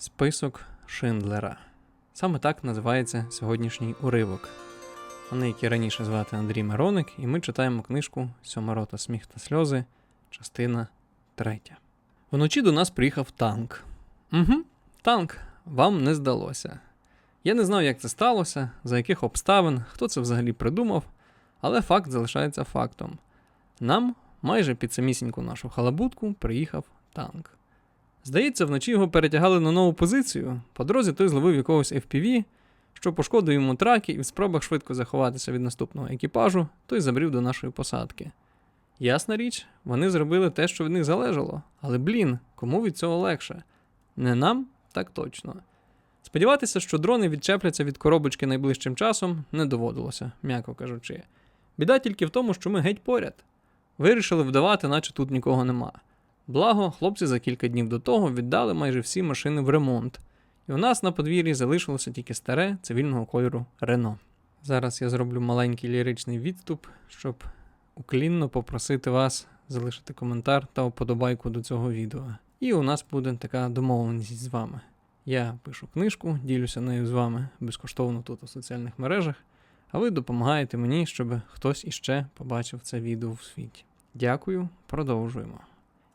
Список Шиндлера. Саме так називається сьогоднішній уривок. Мене, як і раніше звати Андрій Мироник, і ми читаємо книжку Сьоморота Сміх та сльози, частина 3. Вночі до нас приїхав танк. Угу, танк, вам не здалося. Я не знав, як це сталося, за яких обставин, хто це взагалі придумав, але факт залишається фактом. Нам, майже під самісіньку нашу халабутку, приїхав танк. Здається, вночі його перетягали на нову позицію. По дорозі той зловив якогось FPV, що пошкодив йому траки, і в спробах швидко заховатися від наступного екіпажу, той забрів до нашої посадки. Ясна річ, вони зробили те, що від них залежало, але блін, кому від цього легше? Не нам, так точно. Сподіватися, що дрони відчепляться від коробочки найближчим часом, не доводилося, м'яко кажучи. Біда тільки в тому, що ми геть поряд. Вирішили вдавати, наче тут нікого нема. Благо, хлопці за кілька днів до того віддали майже всі машини в ремонт, і у нас на подвір'ї залишилося тільки старе цивільного кольору Рено. Зараз я зроблю маленький ліричний відступ, щоб уклінно попросити вас залишити коментар та вподобайку до цього відео. І у нас буде така домовленість з вами. Я пишу книжку, ділюся нею з вами безкоштовно тут у соціальних мережах, а ви допомагаєте мені, щоб хтось іще побачив це відео в світі. Дякую, продовжуємо.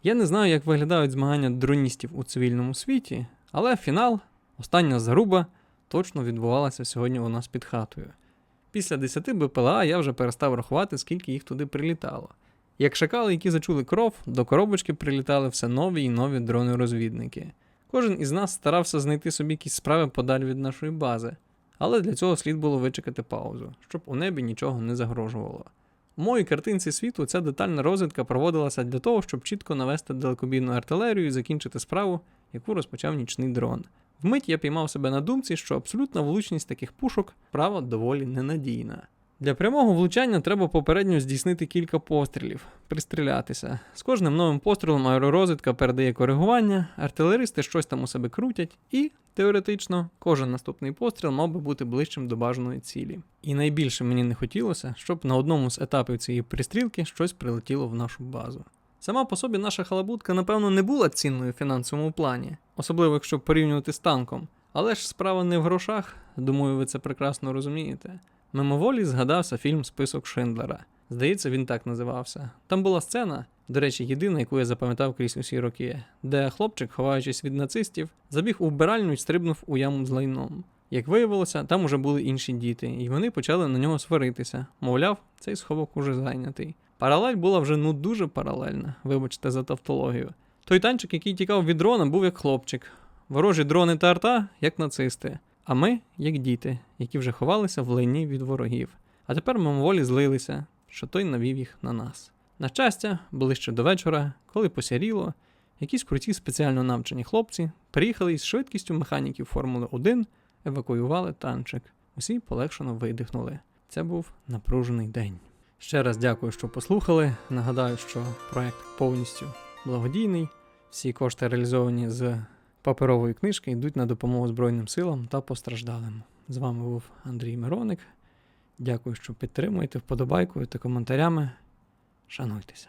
Я не знаю, як виглядають змагання дроністів у цивільному світі, але фінал, остання заруба, точно відбувалася сьогодні у нас під хатою. Після 10 БПЛА я вже перестав рахувати, скільки їх туди прилітало. Як шакали, які зачули кров, до коробочки прилітали все нові і нові дрони-розвідники. Кожен із нас старався знайти собі якісь справи подалі від нашої бази, але для цього слід було вичекати паузу, щоб у небі нічого не загрожувало. У моїй картинці світу ця детальна розвідка проводилася для того, щоб чітко навести далекобійну артилерію і закінчити справу, яку розпочав нічний дрон. Вмить я піймав себе на думці, що абсолютна влучність таких пушок право доволі ненадійна. Для прямого влучання треба попередньо здійснити кілька пострілів, пристрілятися. З кожним новим пострілом аеророзвідка передає коригування, артилеристи щось там у себе крутять, і, теоретично, кожен наступний постріл мав би бути ближчим до бажаної цілі. І найбільше мені не хотілося, щоб на одному з етапів цієї пристрілки щось прилетіло в нашу базу. Сама по собі наша халабутка, напевно, не була цінною в фінансовому плані, особливо якщо порівнювати з танком. Але ж справа не в грошах, думаю, ви це прекрасно розумієте. Мимоволі згадався фільм Список Шиндлера. Здається, він так називався. Там була сцена, до речі, єдина, яку я запам'ятав крізь усі роки, де хлопчик, ховаючись від нацистів, забіг у вбиральню і стрибнув у яму з лайном. Як виявилося, там уже були інші діти, і вони почали на нього сваритися. Мовляв, цей сховок уже зайнятий. Паралель була вже ну дуже паралельна, вибачте за тавтологію. Той танчик, який тікав від дрона, був як хлопчик. Ворожі дрони та арта, як нацисти. А ми, як діти, які вже ховалися в лайні від ворогів. А тепер мимоволі злилися, що той навів їх на нас. На щастя, ближче до вечора, коли посяріло, якісь круті спеціально навчені хлопці приїхали із швидкістю механіків Формули 1, евакуювали танчик. Усі полегшено видихнули. Це був напружений день. Ще раз дякую, що послухали. Нагадаю, що проект повністю благодійний. Всі кошти реалізовані з паперової книжки йдуть на допомогу Збройним силам та постраждалим. З вами був Андрій Мироник. Дякую, що підтримуєте вподобайкою та коментарями. Шануйтеся.